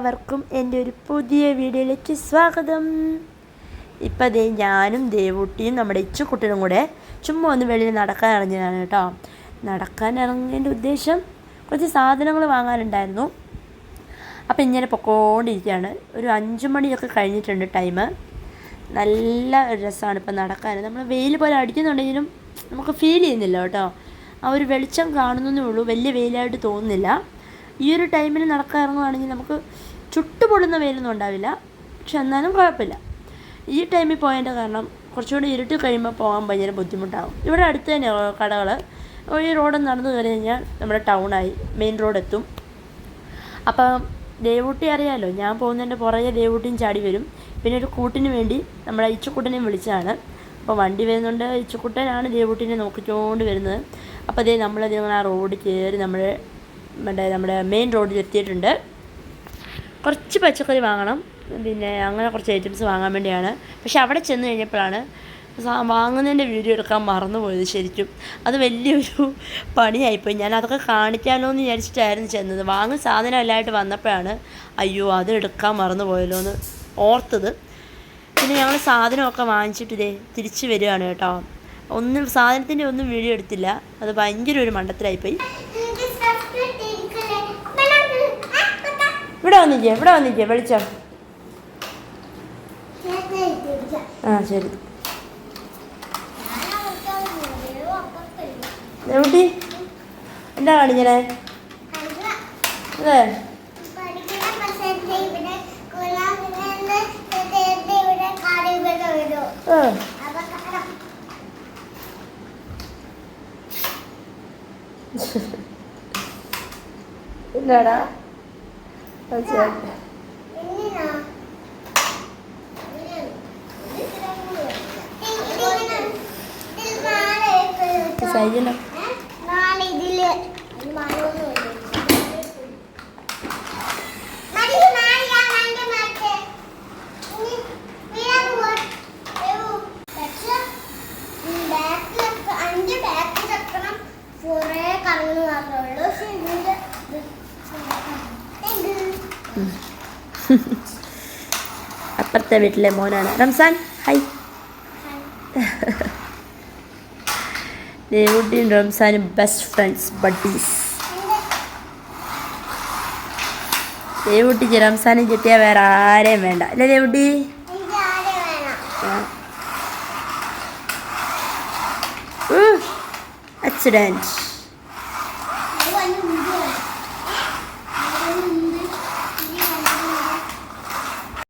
എല്ലാവർക്കും എന്റെ ഒരു പുതിയ വീഡിയോയിലേക്ക് സ്വാഗതം. ഇപ്പം അതേ ഞാനും ദേവൂട്ടിയും നമ്മുടെ ഇച്ചുക്കുട്ടനും കൂടെ ചുമ്മാ ഒന്ന് വെളിയിൽ നടക്കാൻ ഇറങ്ങിയതാണ് കേട്ടോ. നടക്കാൻ ഇറങ്ങിയതിന്റെ ഉദ്ദേശം കുറച്ച് സാധനങ്ങൾ വാങ്ങാനുണ്ടായിരുന്നു. അപ്പം ഇങ്ങനെ പൊക്കോണ്ടിരിക്കുകയാണ്. ഒരു അഞ്ച് മണിയൊക്കെ കഴിഞ്ഞിട്ടുണ്ട് ടൈം. നല്ല രസമാണ് ഇപ്പം നടക്കാൻ. നമ്മൾ വെയിൽ പോലെ അടിക്കുന്നുണ്ടെങ്കിലും നമുക്ക് ഫീൽ ചെയ്യുന്നില്ല കേട്ടോ. ആ ഒരു വെളിച്ചം കാണുന്നതേ ഉള്ളൂ. വലിയ വെയിലായിട്ട് തോന്നുന്നില്ല. ഈ ഒരു ടൈമിൽ നടക്കാൻ ഇറങ്ങുവാണെങ്കിൽ നമുക്ക് ചുട്ടുപൊള്ളുന്ന വെയിലൊന്നും ഉണ്ടാവില്ല. പക്ഷെ എന്നാലും കുഴപ്പമില്ല. ഈ ടൈമിൽ പോയതിന്റെ കാരണം കുറച്ചുകൂടി ഇരുട്ട് കഴിയുമ്പോൾ പോകാൻ ഭയങ്കര ബുദ്ധിമുട്ടാകും ഇവിടെ അടുത്ത് തന്നെ കടകൾ. ഈ റോഡ് നടന്നു കയറി കഴിഞ്ഞാൽ നമ്മുടെ ടൗണായി മെയിൻ റോഡ് എത്തും. അപ്പം ദേവൂട്ടി അറിയാമല്ലോ ഞാൻ പോകുന്നതിന്റെ പുറകെ ദേവൂട്ടിയും ചാടി വരും. പിന്നെ ഒരു കൂട്ടിന് വേണ്ടി നമ്മുടെ ഇച്ചുക്കുട്ടനെയും വിളിച്ചതാണ്. അപ്പോൾ വണ്ടി വരുന്നുണ്ട്. ഇച്ചക്കുട്ടനാണ് ദേവൂട്ടിനെ നോക്കിക്കൊണ്ട് വരുന്നത്. അപ്പോൾ അതേ നമ്മളതേ ആ റോഡ് കയറി നമ്മൾ മറ്റേ നമ്മുടെ മെയിൻ റോഡിൽ എത്തിയിട്ടുണ്ട്. കുറച്ച് പച്ചക്കറി വാങ്ങണം. പിന്നെ അങ്ങനെ കുറച്ച് ഐറ്റംസ് വാങ്ങാൻ വേണ്ടിയാണ്. പക്ഷേ അവിടെ ചെന്ന് കഴിഞ്ഞപ്പോഴാണ് വാങ്ങുന്നതിന്റെ വീഡിയോ എടുക്കാൻ മറന്നുപോയത് ശരിക്കും. അത് വലിയൊരു പണിയായിപ്പോയി. ഞാൻ അതൊക്കെ കാണിക്കാമല്ലോ എന്ന് വിചാരിച്ചിട്ടായിരുന്നു ചെന്നത്. വാങ്ങുന്ന സാധനം എല്ലായിട്ട് വന്നപ്പോഴാണ് അയ്യോ അത് എടുക്കാൻ മറന്നുപോയല്ലോ എന്ന് ഓർത്തത്. പിന്നെ ഞങ്ങൾ സാധനമൊക്കെ വാങ്ങിച്ചിട്ട് ഇതേ തിരിച്ച് വരികയാണ് കേട്ടോ. ഒന്നും സാധനത്തിന്റെ ഒന്നും വീഡിയോ എടുത്തില്ല. അത് ഭയങ്കര ഒരു മണ്ടത്തിലായിപ്പോയി ഇവിടെ വന്നില്ലേ ഇവിടെ വന്നില്ലേ വെളിച്ചം? ആ ശരി. എവിടെ എന്താ കാണിക്കണേ? അതെ. ആ. ഇതിൽ അഞ്ച് ബാക്ക് ചക്രം കുറേ മാത്രമേ ഉള്ളൂ പക്ഷെ you. അപ്പുറത്തെ വീട്ടിലെ മോനാണ്. റംസാൻ ഹൈ ദേവുട്ടിയും റംസാനും ബെസ്റ്റ് ഫ്രണ്ട്സ് ബഡീസ് ദേവുട്ടിക്ക് റംസാനും കിട്ടിയാൽ വേറെ ആരെയും വേണ്ട. അല്ലേ ദേവുട്ടി ആക്സിഡന്റ്